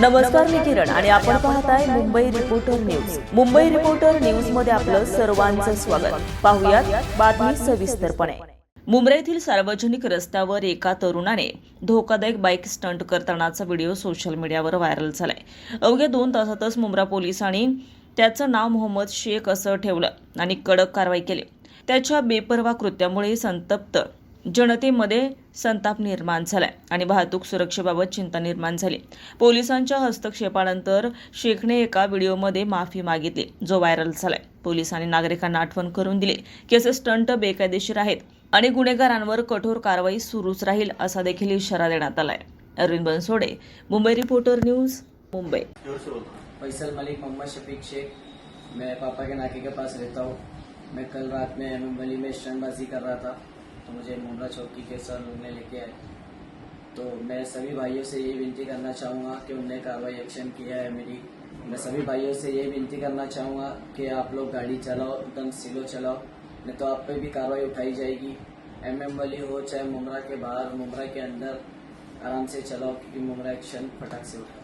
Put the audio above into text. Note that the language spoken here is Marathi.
नमस्कार मी किरण आणि आपण पाहताय Mumbai Reporter News Mumbai Reporter न्यूजमध्ये आपलं सर्वांचं स्वागत. पाहुयात बातमी सविस्तरपणे. मुंबईतील सार्वजनिक रस्त्यावर एका तरुणाने धोकादायक बाईक स्टंट करतानाचा व्हिडिओ सोशल मीडियावर व्हायरल झालाय. अवघ्या दोन तासातच मुंब्रा पोलिसांनी त्याचं नाव मोहम्मद शेख असं ठेवलं आणि कडक कारवाई केली. त्याच्या बेपर्वा कृत्यामुळे संतप्त जनतेमध्ये संताप निर्माण झालाय आणि वाहतूक सुरक्षेबाबत चिंता निर्माण झाली. पोलिसांच्या हस्तक्षेपानंतर शेखने एका व्हिडिओमध्ये माफी मागितली जो व्हायरल झालाय. पोलिसांनी नागरिकांना आठवण करून दिली की असे स्टंट बेकायदेशीर आहेत आणि गुन्हेगारांवर कठोर कारवाई सुरूच राहील असा देखील इशारा देण्यात आलाय. Arvind Bansode Mumbai Reporter News Mumbai. Faisal Malik Mohammed Shafiq Shaikh मैं पापा के नाके के पास रहता हूँ। मैं कल रात में एम गली में स्टंटबाजी कर रहा था। तो मुझे मुमरा चौकी के सर लोग लेके आए। तो मैं सभी भाइयों से ये विनती करना चाहूँगा कि उनने कार्रवाई एक्शन किया है मेरी। मैं सभी भाइयों से ये विनती करना चाहूँगा कि आप लोग गाड़ी चलाओ, एकदम सिलो चलाओ, नहीं तो आप पे भी कार्रवाई उठाई जाएगी। एम एम गली हो चाहे मुमरा के बाहर, मुमरा के अंदर आराम से चलाओ, क्योंकि मुमरा एक्शन फटाक से उठाती